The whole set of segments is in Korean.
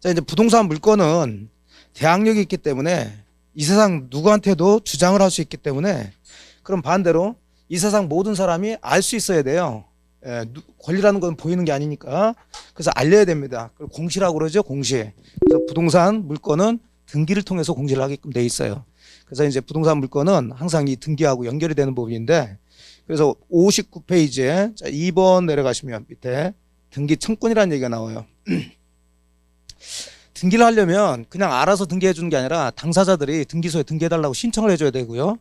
자, 이제 부동산 물건은 대항력이 있기 때문에 이 세상 누구한테도 주장을 할 수 있기 때문에 그럼 반대로 이 세상 모든 사람이 알 수 있어야 돼요. 예, 누- 권리라는 건 보이는 게 아니니까 그래서 알려야 됩니다. 공시라고 그러죠, 공시. 그래서 부동산 물건은 등기를 통해서 공시를 하게끔 돼 있어요. 그래서 이제 부동산 물건은 항상 이 등기하고 연결이 되는 부분인데 그래서 59페이지에 자, 2번 내려가시면 밑에 등기 청권이라는 얘기가 나와요. 등기를 하려면 그냥 알아서 등기해 주는 게 아니라 당사자들이 등기소에 등기해 달라고 신청을 해줘야 되고요.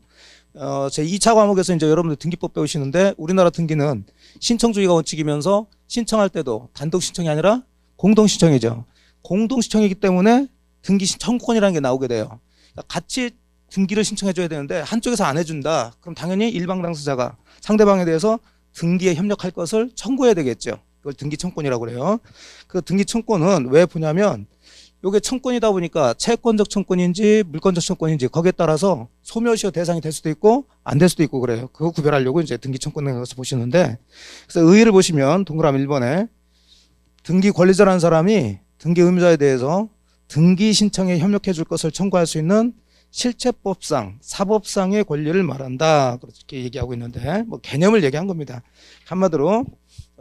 어, 제 2차 과목에서 이제 여러분들 등기법 배우시는데 우리나라 등기는 신청주의가 원칙이면서 신청할 때도 단독 신청이 아니라 공동 신청이죠. 공동 신청이기 때문에 등기 신청권이라는 게 나오게 돼요. 그러니까 같이 등기를 신청해 줘야 되는데 한쪽에서 안 해준다. 그럼 당연히 일방 당사자가 상대방에 대해서 등기에 협력할 것을 청구해야 되겠죠. 이걸 등기 청권이라고 그래요. 그 등기 청권은 왜 보냐면 요게 청권이다 보니까 채권적 청권인지 물권적 청권인지 거기에 따라서 소멸시효 대상이 될 수도 있고 안 될 수도 있고 그래요. 그거 구별하려고 이제 등기 청권에 가서 보시는데 그래서 의의를 보시면 동그라미 1번에 등기 권리자라는 사람이 등기 의무자에 대해서 등기 신청에 협력해 줄 것을 청구할 수 있는 실체법상 사법상의 권리를 말한다 그렇게 얘기하고 있는데 뭐 개념을 얘기한 겁니다. 한마디로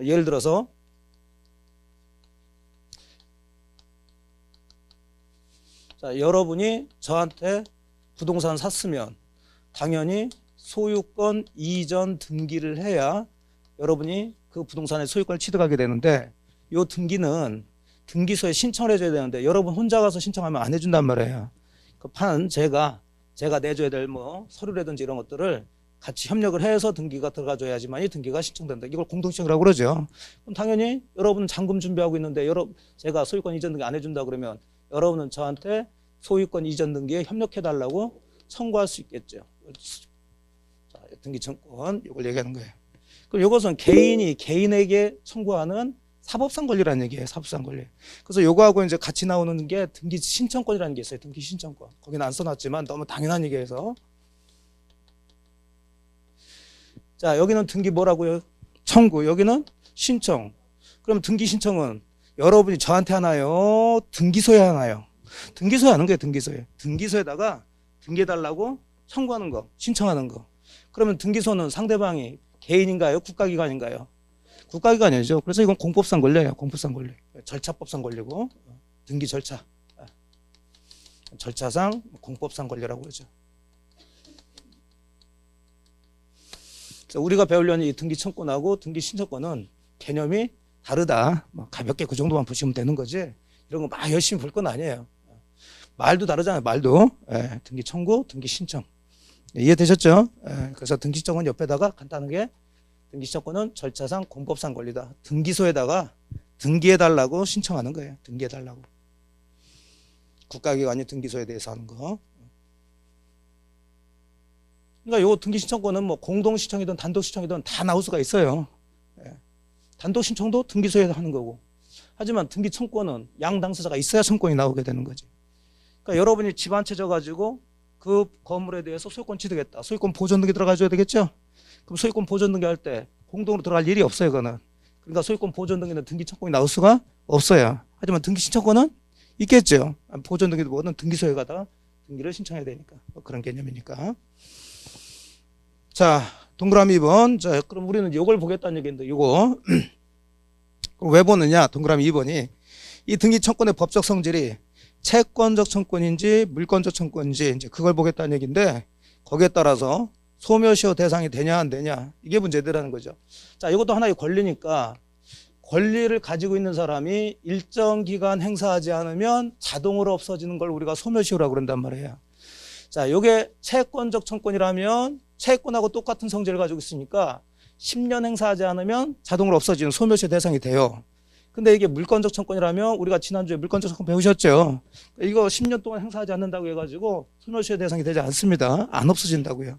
예를 들어서 자, 여러분이 저한테 부동산 샀으면 당연히 소유권 이전 등기를 해야 여러분이 그 부동산의 소유권을 취득하게 되는데 요 등기는 등기소에 신청을 해줘야 되는데 여러분 혼자 가서 신청하면 안 해준단 말이에요. 그 판 제가 제가 내줘야 될 뭐 서류라든지 이런 것들을 같이 협력을 해서 등기가 들어가줘야지만이 등기가 신청된다. 이걸 공동신청이라고 그러죠. 그럼 당연히 여러분 잔금 준비하고 있는데 여러 제가 소유권 이전 등기 안 해준다 그러면 여러분은 저한테 소유권 이전 등기에 협력해 달라고 청구할 수 있겠죠. 자, 등기 청권 이걸 얘기하는 거예요. 그럼 이것은 개인이 개인에게 청구하는 사법상 권리라는 얘기예요. 사법상 권리. 그래서 요거하고 이제 같이 나오는 게 등기 신청권이라는 게 있어요. 등기 신청권. 거기는 안 써놨지만 너무 당연한 얘기해서. 자, 여기는 등기 뭐라고요? 청구. 여기는 신청. 그럼 등기 신청은 여러분이 저한테 하나요? 등기소에 하나요? 등기소에 하는 거예요. 등기소에. 등기소에다가 등기해달라고 청구하는 거, 신청하는 거. 그러면 등기소는 상대방이 개인인가요? 국가기관인가요? 국가기관이죠. 그래서 이건 공법상 권리예요. 공법상 권리. 절차법상 권리고 등기 절차. 아. 절차상 공법상 권리라고 그러죠. 그래서 우리가 배우려는 이 등기 청권하고 등기 신청권은 개념이 다르다. 뭐 가볍게 그 정도만 보시면 되는 거지. 이런 거 막 열심히 볼 건 아니에요. 말도 다르잖아요. 말도 예, 등기 청구, 등기 신청 예, 이해되셨죠? 예, 그래서 등기 신청은 옆에다가 간단하게 등기 신청권은 절차상 공법상 권리다. 등기소에다가 등기해 달라고 신청하는 거예요. 등기해 달라고. 국가기관이 등기소에 대해서 하는 거. 그러니까 요 등기 신청권은 뭐 공동 신청이든 단독 신청이든 다 나올 수가 있어요. 예. 단독 신청도 등기소에 하는 거고. 하지만 등기 청권은 양 당사자가 있어야 청권이 나오게 되는 거지. 그러니까 여러분이 집한채 져 가지고 그 건물에 대해서 소유권 취득했다. 소유권 보존 등기 들어가줘야 되겠죠? 그럼 소유권 보존 등기 할 때 공동으로 들어갈 일이 없어요, 그거는. 그러니까 소유권 보존 등기는 등기 청권이 나올 수가 없어요. 하지만 등기 신청권은 있겠죠. 보존 등기도 뭐든 등기소에 가다가 등기를 신청해야 되니까. 뭐 그런 개념이니까. 자, 동그라미 2번. 자, 그럼 우리는 이걸 보겠다는 얘기인데, 이거. 그럼 왜 보느냐? 동그라미 2번이. 이 등기 청권의 법적 성질이 채권적 청권인지 물권적 청권인지 이제 그걸 보겠다는 얘기인데 거기에 따라서 소멸시효 대상이 되냐 안 되냐 이게 문제되라는 거죠. 자, 이것도 하나의 권리니까 권리를 가지고 있는 사람이 일정 기간 행사하지 않으면 자동으로 없어지는 걸 우리가 소멸시효라고 그런단 말이에요. 자, 이게 채권적 청권이라면 채권하고 똑같은 성질을 가지고 있으니까 10년 행사하지 않으면 자동으로 없어지는 소멸시효 대상이 돼요. 근데 이게 물권적 청권이라면 우리가 지난주에 물권적 청권 배우셨죠? 이거 10년 동안 행사하지 않는다고 해가지고 소멸시효 대상이 되지 않습니다. 안 없어진다고요.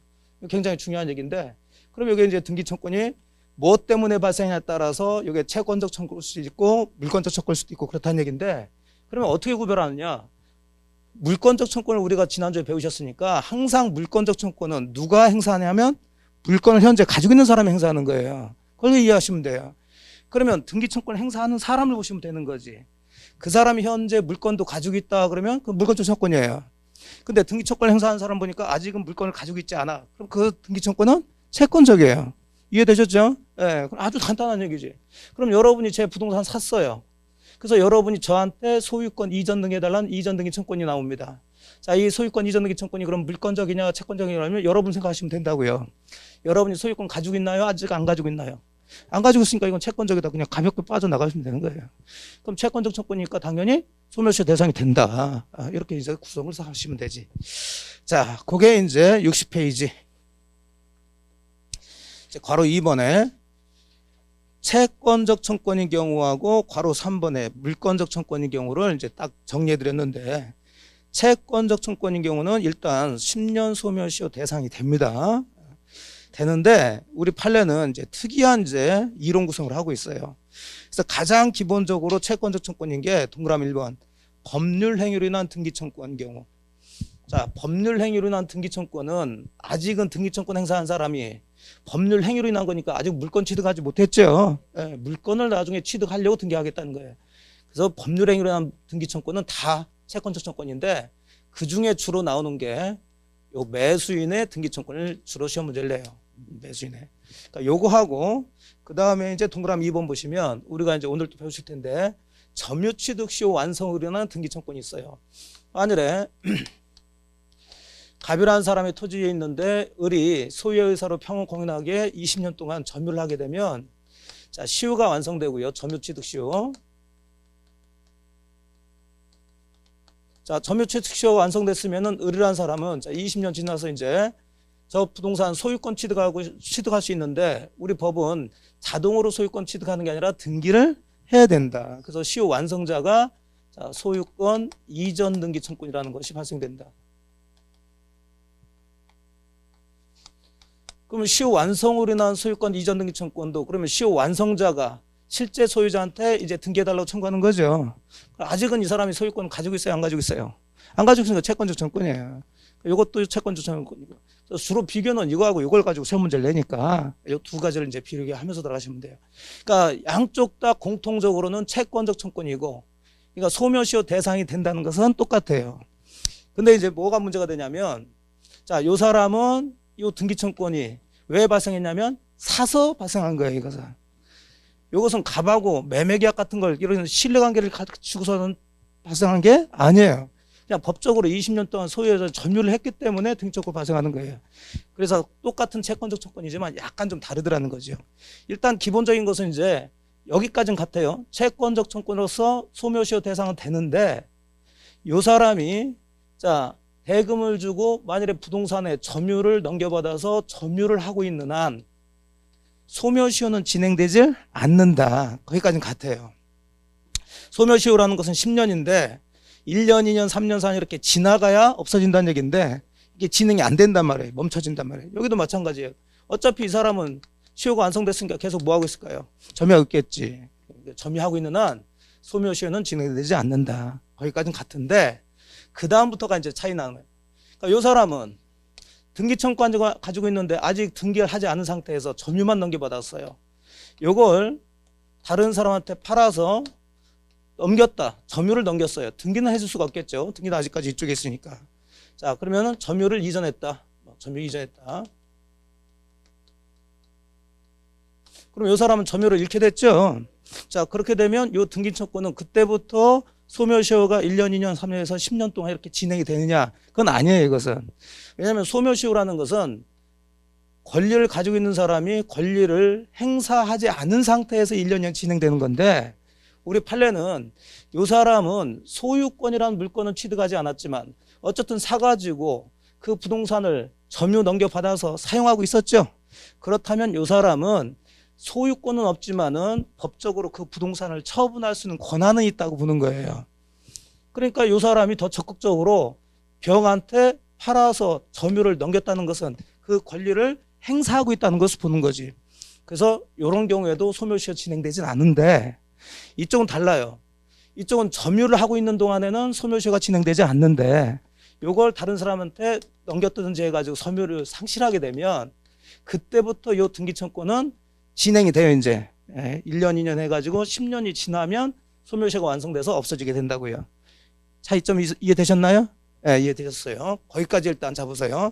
굉장히 중요한 얘기인데 그럼 여기 이제 등기 청권이 뭐 때문에 발생에 따라서 이게 채권적 청구일 수도 있고 물권적 청구일 수도 있고 그렇다는 얘기인데 그러면 어떻게 구별하느냐? 물권적 청권을 우리가 지난주에 배우셨으니까 항상 물권적 청권은 누가 행사하냐면 물건을 현재 가지고 있는 사람이 행사하는 거예요. 그걸 이해하시면 돼요. 그러면 등기 청권을 행사하는 사람을 보시면 되는 거지. 그 사람이 현재 물건도 가지고 있다 그러면 그 물권적 청권이에요. 근데 등기청권 행사한 사람 보니까 아직은 물건을 가지고 있지 않아. 그럼 그 등기청권은 채권적이에요. 이해되셨죠? 예, 그럼 아주 간단한 얘기지. 그럼 여러분이 제 부동산 샀어요. 그래서 여러분이 저한테 소유권 이전 등해달라는 이전 등기 청권이 나옵니다. 자, 이 소유권 이전 등기 청권이 그럼 물권적이냐 채권적이냐면 여러분 생각하시면 된다고요. 여러분이 소유권 가지고 있나요? 아직 안 가지고 있나요? 안 가지고 있으니까 이건 채권적이다. 그냥 가볍게 빠져나가시면 되는 거예요. 그럼 채권적 청권이니까 당연히 소멸시 대상이 된다. 아, 이렇게 이제 구성을 하시면 되지. 자, 그게 이제 60페이지. 이제 괄호 2번에 채권적 청권인 경우하고 괄호 3번에 물권적 청권인 경우를 이제 딱 정리해 드렸는데 채권적 청권인 경우는 일단 10년 소멸시효 대상이 됩니다. 되는데 우리 판례는 이제 특이한 이제 이론 구성을 하고 있어요. 그래서 가장 기본적으로 채권적 청권인 게 동그라미 1번 법률 행위로 인한 등기 청권 경우. 자, 법률 행위로 인한 등기 청권은 아직은 등기 청권 행사한 사람이 법률 행위로 인한 거니까 아직 물건 취득하지 못했죠. 예, 물건을 나중에 취득하려고 등기하겠다는 거예요. 그래서 법률 행위로 인한 등기 청권은 다 채권적 청권인데 그 중에 주로 나오는 게 요 매수인의 등기 청권을 주로 시험 문제를 내요. 매수인의. 그러니까 요거 하고 그 다음에 이제 동그라미 2번 보시면 우리가 이제 오늘 또 배우실 텐데 점유 취득 시효 완성으로 인한 등기 청권이 있어요. 만일에 가별한 사람의 토지에 있는데 을이 소유의 의사로 평온 공인하게 20년 동안 점유를 하게 되면 자 시효가 완성되고요. 점유 취득 시효. 자 점유 취득 시효가 완성됐으면은 을이라는 사람은 자 20년 지나서 이제 저 부동산 소유권 취득하고 취득할 수 있는데 우리 법은 자동으로 소유권 취득하는 게 아니라 등기를 해야 된다. 그래서 시효 완성자가 자, 소유권 이전 등기 청권이라는 것이 발생된다. 그러면 시효 완성으로 인한 소유권 이전 등기 청권도 그러면 시효 완성자가 실제 소유자한테 이제 등기해달라고 청구하는 거죠. 아직은 이 사람이 소유권 가지고 있어요, 안 가지고 있어요? 안 가지고 있으니까 채권적 청권이에요. 이것도 채권적 청권이고 그래서 주로 비교는 이거하고 이걸 가지고 세 문제를 내니까 이 두 가지를 이제 비교하면서 들어가시면 돼요. 그러니까 양쪽 다 공통적으로는 채권적 청권이고, 그러니까 소멸시효 대상이 된다는 것은 똑같아요. 근데 이제 뭐가 문제가 되냐면, 자, 요 사람은 요 등기청권이 왜 발생했냐면 사서 발생한 거예요, 이것은. 이것은 갑하고 매매계약 같은 걸 이런 신뢰관계를 갖추고서는 발생한 게 아니에요. 그냥 법적으로 20년 동안 소유해서 점유를 했기 때문에 등기청권 발생하는 거예요. 그래서 똑같은 채권적 청권이지만 약간 좀 다르더라는 거죠. 일단 기본적인 것은 이제 여기까지는 같아요. 채권적 청권으로서 소멸시효 대상은 되는데 요 사람이 자 대금을 주고 만일에 부동산에 점유를 넘겨받아서 점유를 하고 있는 한 소멸시효는 진행되질 않는다. 거기까지는 같아요. 소멸시효라는 것은 10년인데 1년, 2년, 3년, 4년 이렇게 지나가야 없어진다는 얘기인데 이게 진행이 안 된단 말이에요. 멈춰진단 말이에요. 여기도 마찬가지예요. 어차피 이 사람은 시효가 완성됐으니까 계속 뭐 하고 있을까요? 점유하고 있겠지. 점유하고 있는 한 소멸시효는 진행되지 않는다. 거기까지는 같은데 그 다음부터가 이제 차이 나는 거예요. 그러니까 이 사람은 등기청권 가지고 있는데 아직 등기를 하지 않은 상태에서 점유만 넘겨받았어요. 요걸 다른 사람한테 팔아서 넘겼다. 점유를 넘겼어요. 등기는 해줄 수가 없겠죠. 등기는 아직까지 이쪽에 있으니까. 자, 그러면은 점유를 이전했다. 뭐, 점유 이전했다. 그럼 이 사람은 점유를 잃게 됐죠. 자, 그렇게 되면 이 등기청권은 그때부터 소멸시효가 1년, 2년, 3년에서 10년 동안 이렇게 진행이 되느냐? 그건 아니에요, 이것은. 왜냐하면 소멸시효라는 것은 권리를 가지고 있는 사람이 권리를 행사하지 않은 상태에서 1년, 2년 진행되는 건데 우리 판례는 이 사람은 소유권이라는 물건은 취득하지 않았지만 어쨌든 사가지고 그 부동산을 점유 넘겨받아서 사용하고 있었죠. 그렇다면 이 사람은 소유권은 없지만은 법적으로 그 부동산을 처분할 수 있는 권한은 있다고 보는 거예요. 그러니까 이 사람이 더 적극적으로 병한테 팔아서 점유를 넘겼다는 것은 그 권리를 행사하고 있다는 것을 보는 거지. 그래서 이런 경우에도 소멸시효 진행되진 않는데 이쪽은 달라요. 이쪽은 점유를 하고 있는 동안에는 소멸시효가 진행되지 않는데 이걸 다른 사람한테 넘겼든지 해가지고 소멸을 상실하게 되면 그때부터 이 등기청권은 진행이 돼요, 이제. 예, 1년, 2년 해가지고 10년이 지나면 소멸시효가 완성돼서 없어지게 된다고요. 차이점 이- 이해되셨나요? 예, 이해되셨어요. 거기까지 일단 잡으세요.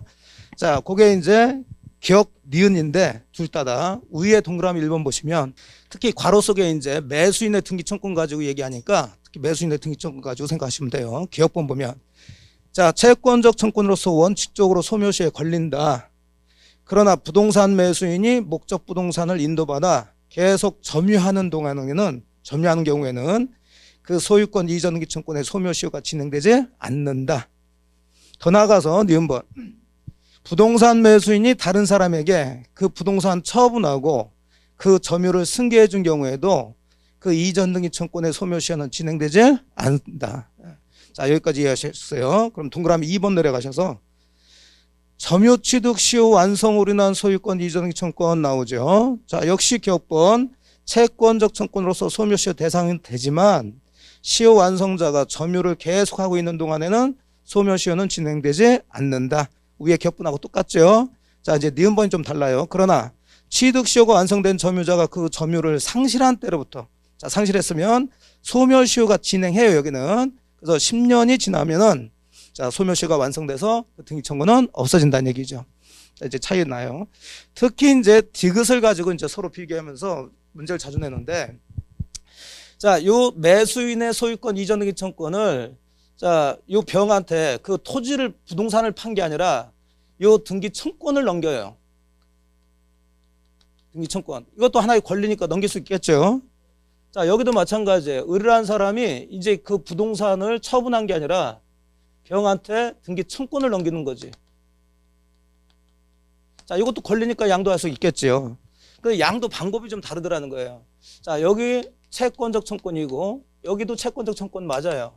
자, 그게 이제 기억 니은인데 둘 다 다 위에 동그라미 1번 보시면 특히 괄호 속에 이제 매수인의 등기 청권 가지고 얘기하니까 특히 매수인의 등기 청권 가지고 생각하시면 돼요. 기억본 보면 자, 채권적 청권으로서 원칙적으로 소멸시에 걸린다. 그러나 부동산 매수인이 목적 부동산을 인도받아 계속 점유하는 동안에는 점유하는 경우에는 그 소유권 이전 등기 청권의 소멸시효가 진행되지 않는다. 더 나아가서 니은 번 부동산 매수인이 다른 사람에게 그 부동산 처분하고 그 점유를 승계해 준 경우에도 그 이전 등기 청권의 소멸시효는 진행되지 않는다. 자 여기까지 이해하셨어요. 그럼 동그라미 2번 내려가셔서 점유 취득 시효 완성으로 인한 소유권 이전 등기 청권 나오죠. 자 역시 기억번 채권적 청권으로서 소멸시효 대상은 되지만 시효 완성자가 점유를 계속하고 있는 동안에는 소멸시효는 진행되지 않는다. 위에 격분하고 똑같죠. 자 이제 니은번이 좀 달라요. 그러나 취득시효가 완성된 점유자가 그 점유를 상실한 때로부터 자 상실했으면 소멸시효가 진행해요 여기는. 그래서 10년이 지나면은 자 소멸시효가 완성돼서 그 등기 청구는 없어진다는 얘기죠. 자, 이제 차이 나요. 특히 이제 디귿을 가지고 이제 서로 비교하면서 문제를 자주 내는데 자, 요 매수인의 소유권 이전 등기 청권을 자, 요 병한테 그 토지를 부동산을 판 게 아니라 요 등기 청권을 넘겨요. 등기 청권. 이것도 하나의 권리니까 넘길 수 있겠죠. 자, 여기도 마찬가지예요. 의뢰한 사람이 이제 그 부동산을 처분한 게 아니라 병한테 등기 청권을 넘기는 거지. 자, 이것도 권리니까 양도할 수 있겠지요. 그 양도 방법이 좀 다르더라는 거예요. 자, 여기 채권적 청권이고 여기도 채권적 청권 맞아요.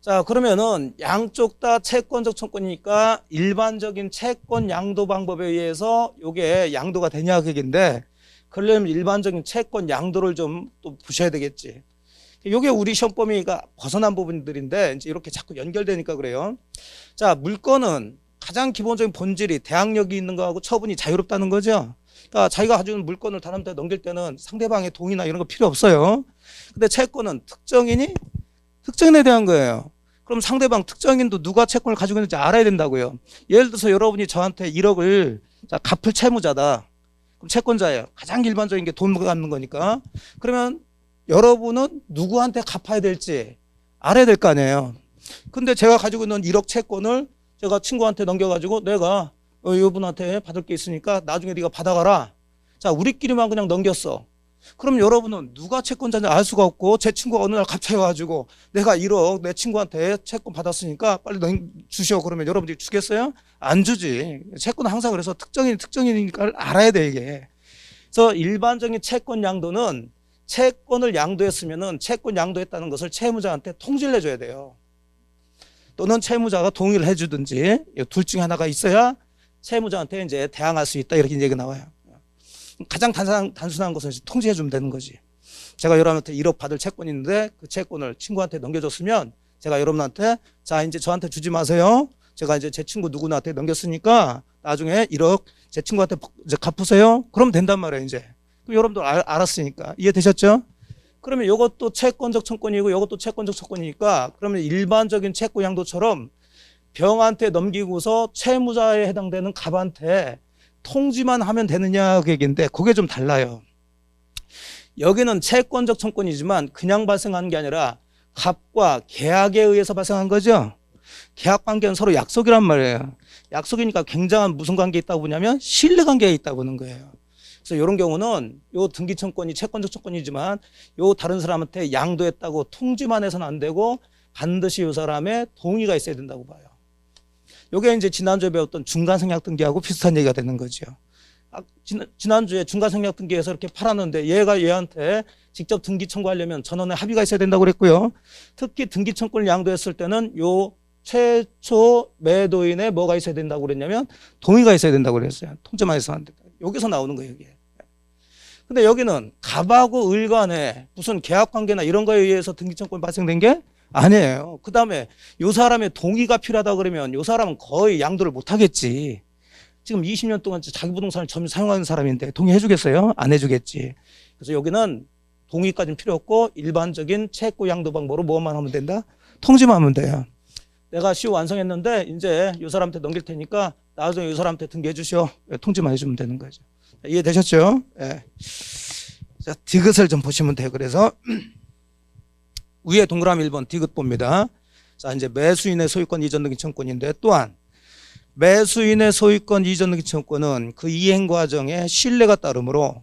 자, 그러면은 양쪽 다 채권적 청권이니까 일반적인 채권 양도 방법에 의해서 요게 양도가 되냐 그 얘기인데 그러려면 일반적인 채권 양도를 좀 또 보셔야 되겠지. 요게 우리 시험 범위가 벗어난 부분들인데 이제 이렇게 자꾸 연결되니까 그래요. 자, 물건은 가장 기본적인 본질이 대항력이 있는 거하고 처분이 자유롭다는 거죠. 그러니까 자기가 가지고 있는 물건을 다른한테 넘길 때는 상대방의 동의나 이런 거 필요 없어요. 근데 채권은 특정인이 특정인에 대한 거예요. 그럼 상대방 특정인도 누가 채권을 가지고 있는지 알아야 된다고요. 예를 들어서 여러분이 저한테 1억을 자, 갚을 채무자다. 그럼 채권자예요. 가장 일반적인 게 돈 갚는 거니까. 그러면 여러분은 누구한테 갚아야 될지 알아야 될 거 아니에요. 근데 제가 가지고 있는 1억 채권을 제가 친구한테 넘겨가지고 내가 어, 이분한테 받을 게 있으니까 나중에 네가 받아가라. 자, 우리끼리만 그냥 넘겼어. 그럼 여러분은 누가 채권자인지 알 수가 없고 제 친구가 어느 날 갑자기 와가지고 내가 1억 내 친구한테 채권 받았으니까 빨리 넘 주시오 그러면 여러분들이 주겠어요? 안 주지. 채권은 항상 그래서 특정인 특정인이니까 알아야 돼 이게. 그래서 일반적인 채권 양도는 채권을 양도했으면은 채권 양도했다는 것을 채무자한테 통지를 해줘야 돼요. 또는 채무자가 동의를 해주든지 이둘 중에 하나가 있어야 채무자한테 이제 대항할 수 있다 이렇게 얘기가 나와요. 가장 단순한, 단순한 것은 통지해 주면 되는 거지. 제가 여러분한테 1억 받을 채권이 있는데 그 채권을 친구한테 넘겨줬으면 제가 여러분한테 자 이제 저한테 주지 마세요. 제가 이제 제 친구 누구한테 넘겼으니까 나중에 1억 제 친구한테 이제 갚으세요. 그럼 된단 말이에요 이제. 여러분들 알, 알았으니까 이해되셨죠? 그러면 이것도 채권적 청권이고 이것도 채권적 청권이니까 그러면 일반적인 채권 양도처럼 병한테 넘기고서 채무자에 해당되는 갑한테 통지만 하면 되느냐 그 얘기인데 그게 좀 달라요. 여기는 채권적 청권이지만 그냥 발생하는 게 아니라 갑과 계약에 의해서 발생한 거죠. 계약 관계는 서로 약속이란 말이에요. 약속이니까 굉장한 무슨 관계에 있다고 보냐면 신뢰 관계에 있다고 보는 거예요. 그래서 이런 경우는 요 등기 청권이 채권적 청권이지만 요 다른 사람한테 양도했다고 통지만 해서는 안 되고 반드시 요 사람의 동의가 있어야 된다고 봐요. 요게 이제 지난주에 배웠던 중간 생략 등기하고 비슷한 얘기가 되는 거죠. 아, 지난, 지난주에 중간 생략 등기에서 이렇게 팔았는데 얘가 얘한테 직접 등기 청구하려면 전원의 합의가 있어야 된다고 그랬고요. 특히 등기 청권을 양도했을 때는 요 최초 매도인의 뭐가 있어야 된다고 그랬냐면 동의가 있어야 된다고 그랬어요. 통지만 해서는 안 된다. 여기서 나오는 거예요, 이게. 근데 여기는 갑하고 을 간에 무슨 계약 관계나 이런 거에 의해서 등기 청권이 발생된 게 아니에요. 그 다음에 요 사람의 동의가 필요하다 그러면 요 사람은 거의 양도를 못 하겠지. 지금 20년 동안 자기 부동산을 점유 사용하는 사람인데 동의해 주겠어요? 안 해 주겠지. 그래서 여기는 동의까지는 필요 없고 일반적인 채권 양도 방법으로 뭐만 하면 된다? 통지만 하면 돼요. 내가 시효 완성했는데 이제 이 사람한테 넘길 테니까 나중에 이 사람한테 등기해 주시오. 예, 통지만 해주면 되는 거죠. 이해되셨죠? 예. 자, 디귿을 좀 보시면 돼요. 그래서 위에 동그라미 1번 디귿 봅니다. 자, 이제 매수인의 소유권 이전 등기 청구권인데 또한 매수인의 소유권 이전 등기 청구권은 그 이행 과정에 신뢰가 따르므로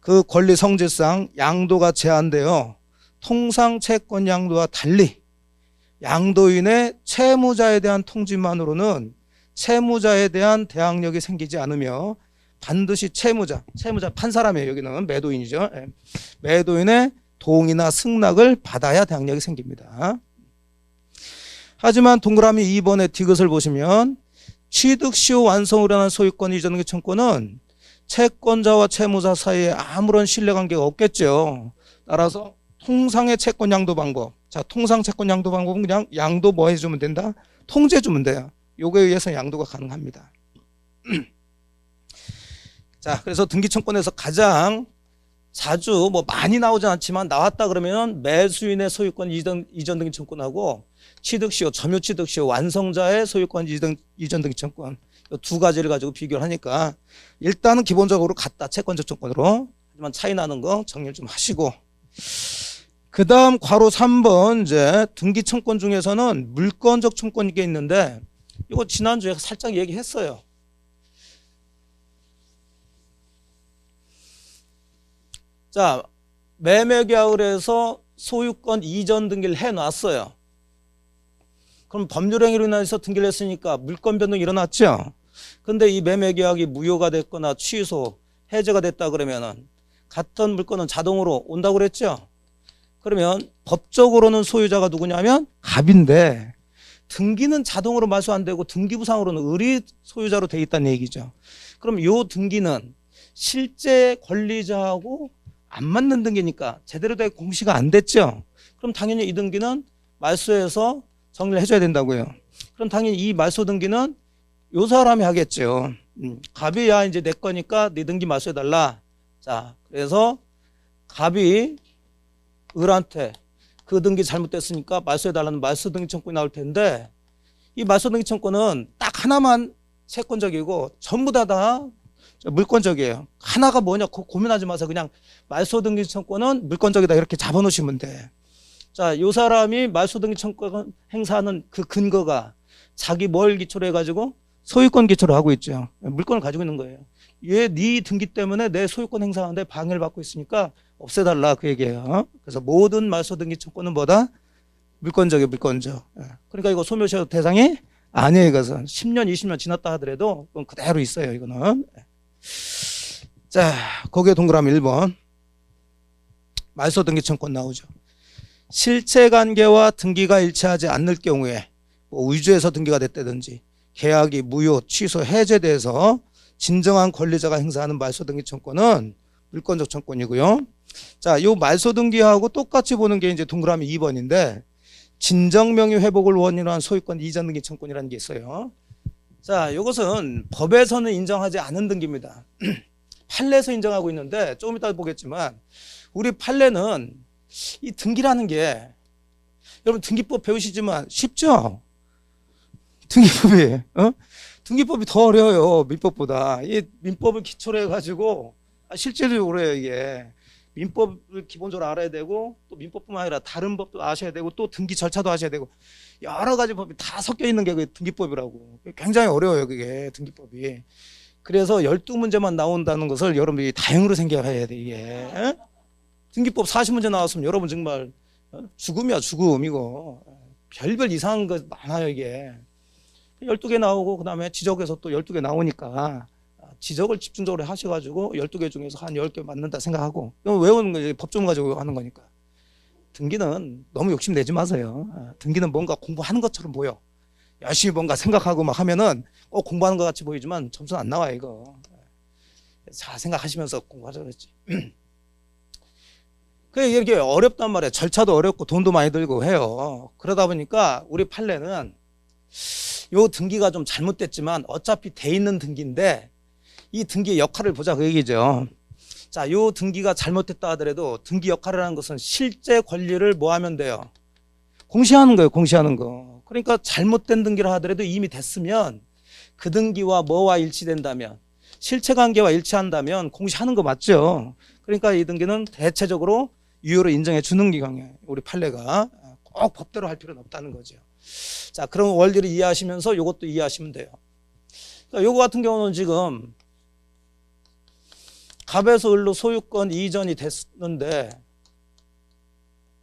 그 권리 성질상 양도가 제한되어 통상 채권 양도와 달리 양도인의 채무자에 대한 통지만으로는 채무자에 대한 대항력이 생기지 않으며 반드시 채무자, 채무자 판 사람이에요. 여기는 매도인이죠. 예. 매도인의 동의나 승낙을 받아야 대항력이 생깁니다. 하지만 동그라미 2번의 디귿을 보시면 취득 시효 완성을 한 소유권 이전기 청구는 채권자와 채무자 사이에 아무런 신뢰관계가 없겠죠. 따라서 통상의 채권 양도 방법. 자, 통상 채권 양도 방법은 그냥 양도 뭐 해주면 된다? 통제 주면 돼요. 요거에 의해서 양도가 가능합니다. 자, 그래서 등기청권에서 가장 자주 뭐 많이 나오지 않지만 나왔다 그러면 매수인의 소유권 이전, 이전 등기 청구하고 취득시효, 점유 취득시효, 완성자의 소유권 이전, 이전 등기 청구 두 가지를 가지고 비교를 하니까 일단은 기본적으로 같다 채권적 청권으로. 하지만 차이 나는 거 정리를 좀 하시고. 그 다음 괄호 3번 이제 등기 청권 중에서는 물권적 청권 이 게 있는데 이거 지난주에 살짝 얘기했어요. 자, 매매 계약을 해서 소유권 이전 등기를 해 놨어요. 그럼 법률 행위로 인해서 등기를 했으니까 물권 변동이 일어났죠. 근데 이 매매 계약이 무효가 됐거나 취소, 해제가 됐다 그러면은 같은 물건은 자동으로 온다고 그랬죠. 그러면 법적으로는 소유자가 누구냐면 갑인데 등기는 자동으로 말소 안 되고 등기부상으로는 의리 소유자로 돼 있다는 얘기죠. 그럼 요 등기는 실제 권리자하고 안 맞는 등기니까 제대로 된 공시가 안 됐죠. 그럼 당연히 이 등기는 말소해서 정리를 해줘야 된다고요. 그럼 당연히 이 말소 등기는 요 사람이 하겠죠. 음, 갑이야 이제 내 거니까 네 등기 말소해달라. 자, 그래서 갑이 을한테 그 등기 잘못됐으니까 말소해달라는 말소 등기 청구가 나올 텐데 이 말소 등기 청구는 딱 하나만 채권적이고 전부 다 다 물권적이에요. 하나가 뭐냐 고- 고민하지 마세요. 그냥 말소 등기 청구는 물권적이다 이렇게 잡아놓으시면 돼. 자, 요 사람이 말소 등기 청구 행사하는 그 근거가 자기 뭘 기초로 해가지고 소유권 기초로 하고 있죠. 물건을 가지고 있는 거예요. 얘네 등기 때문에 내 소유권 행사하는데 방해를 받고 있으니까 없애달라 그 얘기예요. 그래서 모든 말소 등기 청구는 뭐다? 물권적이에요, 물권적. 예. 그러니까 이거 소멸시효 대상이 아니에요, 이것은. 10년, 20년 지났다 하더라도 그건 그대로 있어요, 이거는. 예. 자, 거기에 동그라미 1번. 말소 등기 청권 나오죠. 실체 관계와 등기가 일치하지 않을 경우에 뭐 위조해서 등기가 됐다든지 계약이 무효, 취소, 해제돼서 진정한 권리자가 행사하는 말소 등기 청권은 물권적 청권이고요. 자, 요 말소 등기하고 똑같이 보는 게 이제 동그라미 2번인데 진정 명의 회복을 원인으로 한 소유권 이전 등기 청권이라는 게 있어요. 자, 이것은 법에서는 인정하지 않은 등기입니다. 판례에서 인정하고 있는데 조금 이따 보겠지만 우리 판례는 이 등기라는 게 여러분 등기법 배우시지만 쉽죠? 등기법이 어? 등기법이 더 어려워요 민법보다 이 민법을 기초로 해가지고 아, 실제로 그래요 이게 민법을 기본적으로 알아야 되고 또 민법뿐만 아니라 다른 법도 아셔야 되고 또 등기 절차도 아셔야 되고 여러 가지 법이 다 섞여 있는 게 그게 등기법이라고. 굉장히 어려워요 그게 등기법이. 그래서 12문제만 나온다는 것을 여러분이 다행으로 생각해야 돼 이게. 에? 등기법 40문제 나왔으면 여러분 정말 어? 죽음이야 죽음 이거. 별별 이상한 거 많아요 이게. 12개 나오고 그다음에 지적에서 또 12개 나오니까 지적을 집중적으로 하셔가지고 12개 중에서 한 10개 맞는다 생각하고 외우는 거지 법좀 가지고 하는 거니까. 등기는 너무 욕심 내지 마세요. 아, 등기는 뭔가 공부하는 것처럼 보여. 열심히 뭔가 생각하고 막 하면은 꼭 공부하는 것 같이 보이지만 점수는 안 나와 이거. 잘 생각하시면서 공부하자 그랬지. 그게 이게 어렵단 말이에요. 절차도 어렵고 돈도 많이 들고 해요. 그러다 보니까 우리 판례는 요 등기가 좀 잘못됐지만 어차피 돼 있는 등기인데 이 등기의 역할을 보자 그 얘기죠. 자, 요 등기가 잘못됐다 하더라도 등기 역할이라는 것은 실제 권리를 뭐 하면 돼요? 공시하는 거예요, 공시하는 거. 그러니까 잘못된 등기를 하더라도 이미 됐으면 그 등기와 뭐와 일치된다면 실체 관계와 일치한다면 공시하는 거 맞죠? 그러니까 이 등기는 대체적으로 유효로 인정해 주는 기관이에요. 우리 판례가 꼭 법대로 할 필요는 없다는 거죠. 자, 그럼 원리를 이해하시면서 이것도 이해하시면 돼요. 자, 요거 같은 경우는 지금 갑에서 을로 소유권 이전이 됐는데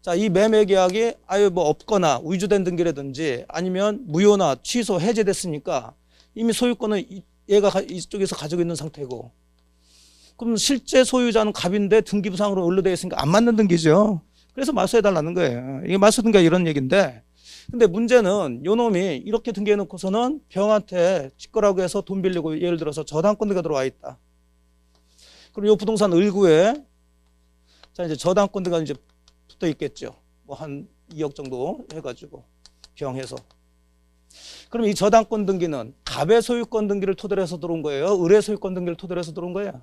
자, 이 매매 계약이 아예 뭐 없거나 위조된 등기라든지 아니면 무효나 취소 해제됐으니까 이미 소유권은 이- 얘가 가- 이쪽에서 가지고 있는 상태고 그럼 실제 소유자는 갑인데 등기부상으로 을로 되어 있으니까 안 맞는 등기죠. 그래서 말소해 달라는 거예요. 이게 말소 등기가 이런 얘기인데 근데 문제는 요 놈이 이렇게 등기해 놓고서는 병한테 직거라고 해서 돈 빌리고 예를 들어서 저당권자가 들어와 있다. 그럼 요 부동산 을구에 자 이제 저당권자가 이제 붙어 있겠죠. 뭐 한 2억 정도 해가지고 병해서. 그럼 이 저당권 등기는 갑의 소유권 등기를 토대로 해서 들어온 거예요. 을의 소유권 등기를 토대로 해서 들어온 거예요.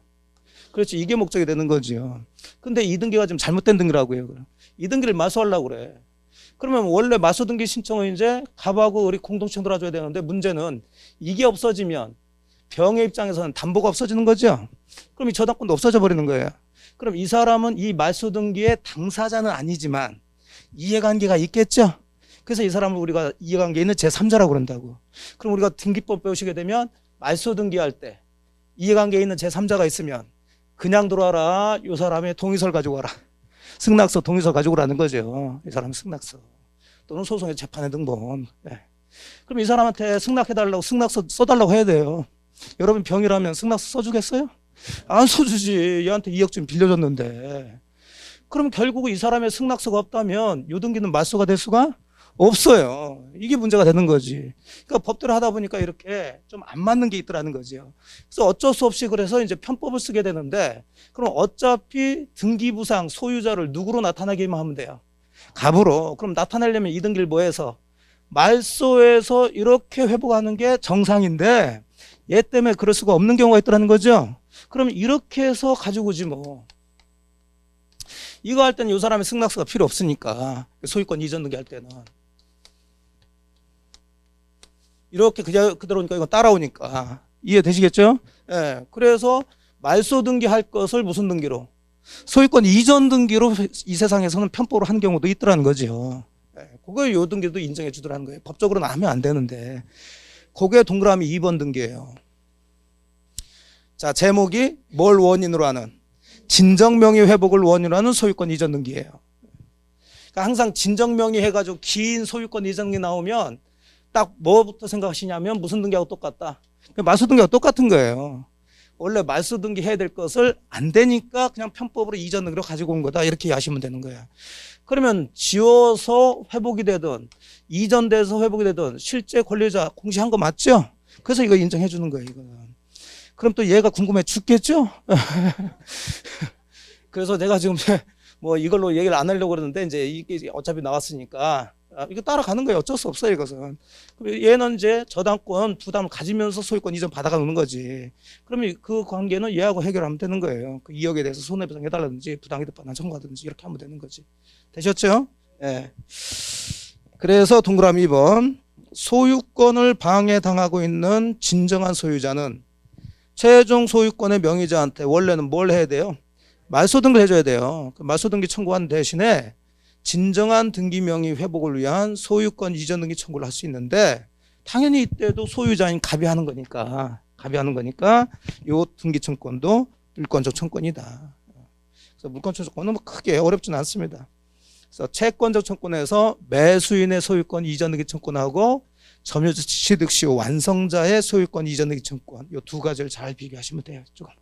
그렇지 이게 목적이 되는 거죠. 근데 이 등기가 지금 잘못된 등기라고요. 이 등기를 마소하려고 그래. 그러면 원래 마소 등기 신청은 이제 갑하고 을이 공동청 들어줘야 되는데 문제는 이게 없어지면 병의 입장에서는 담보가 없어지는 거죠. 그럼 이 저당권도 없어져 버리는 거예요. 그럼 이 사람은 이 말소 등기의 당사자는 아니지만 이해관계가 있겠죠. 그래서 이 사람을 우리가 이해관계 있는 제3자라고 그런다고. 그럼 우리가 등기법 배우시게 되면 말소 등기할 때 이해관계 있는 제3자가 있으면 그냥 들어와라. 요 사람의 동의서를 가지고 와라. 승낙서 동의서 가지고 오라는 거죠. 이 사람 승낙서. 또는 소송의 재판의 등본. 네. 그럼 이 사람한테 승낙해달라고 승낙서 써달라고 해야 돼요. 여러분 병이라면 승낙서 써주겠어요? 안 써주지. 얘한테 2억 좀 빌려줬는데. 그럼 결국 이 사람의 승낙서가 없다면 요 등기는 말소가 될 수가 없어요. 이게 문제가 되는 거지. 그러니까 법대로 하다 보니까 이렇게 좀 안 맞는 게 있더라는 거죠. 그래서 어쩔 수 없이 그래서 이제 편법을 쓰게 되는데 그럼 어차피 등기부상 소유자를 누구로 나타나기만 하면 돼요. 갑으로. 그럼 나타내려면 이 등기를 뭐 해서 말소에서 이렇게 회복하는 게 정상인데 얘 때문에 그럴 수가 없는 경우가 있더라는 거죠. 그럼 이렇게 해서 가지고 오지 뭐. 이거 할 때는 이 사람의 승낙서가 필요 없으니까 소유권 이전 등기 할 때는 이렇게 그냥 그대로 오니까 이거 따라오니까 이해되시겠죠? 예. 그래서 말소 등기할 것을 무슨 등기로 소유권 이전 등기로 이 세상에서는 편법으로 한 경우도 있더라는 거죠. 예. 그걸 요 등기도 인정해 주더라는 거예요. 법적으로는 하면 안 되는데 그게 동그라미 2번 등기예요. 자, 제목이 뭘 원인으로 하는 진정 명의 회복을 원인으로 하는 소유권 이전 등기예요. 그러니까 항상 진정 명의 해가지고 긴 소유권 이전 등기 나오면 딱 뭐부터 생각하시냐면 무슨 등기하고 똑같다. 말소 등기하고 똑같은 거예요. 원래 말소 등기 해야 될 것을 안 되니까 그냥 편법으로 이전 등기로 가지고 온 거다. 이렇게 하시면 되는 거예요. 그러면 지어서 회복이 되든 이전돼서 회복이 되든 실제 권리자 공시한 거 맞죠? 그래서 이거 인정해 주는 거예요. 이거는. 그럼 또 얘가 궁금해 죽겠죠? 그래서 내가 지금 뭐 이걸로 얘기를 안 하려고 그러는데 이제 이게 어차피 나왔으니까 아, 이거 따라가는 거예요. 어쩔 수 없어요, 이것은. 얘는 이제 저당권 부담을 가지면서 소유권 이전 받아가는 거지. 그러면 그 관계는 얘하고 해결하면 되는 거예요. 그 2억에 대해서 손해배상 해달라든지 부당이득 반환 청구하든지 이렇게 하면 되는 거지. 되셨죠? 예. 그래서 동그라미 2번 소유권을 방해당하고 있는 진정한 소유자는 최종 소유권의 명의자한테 원래는 뭘 해야 돼요? 말소 등기를 해줘야 돼요. 그 말소 등기 청구한 대신에 진정한 등기 명의 회복을 위한 소유권 이전 등기 청구를 할 수 있는데 당연히 이때도 소유자인 갑이 하는 거니까 갑이 하는 거니까 요 등기 청권도 물권적 청권이다. 그래서 물권적 청권은 뭐 크게 어렵지는 않습니다. 그래서 채권적 청권에서 매수인의 소유권 이전 등기 청권하고 점유자 취득 시 완성자의 소유권 이전 등기 청권 요두 가지를 잘 비교하시면 돼요. 조금.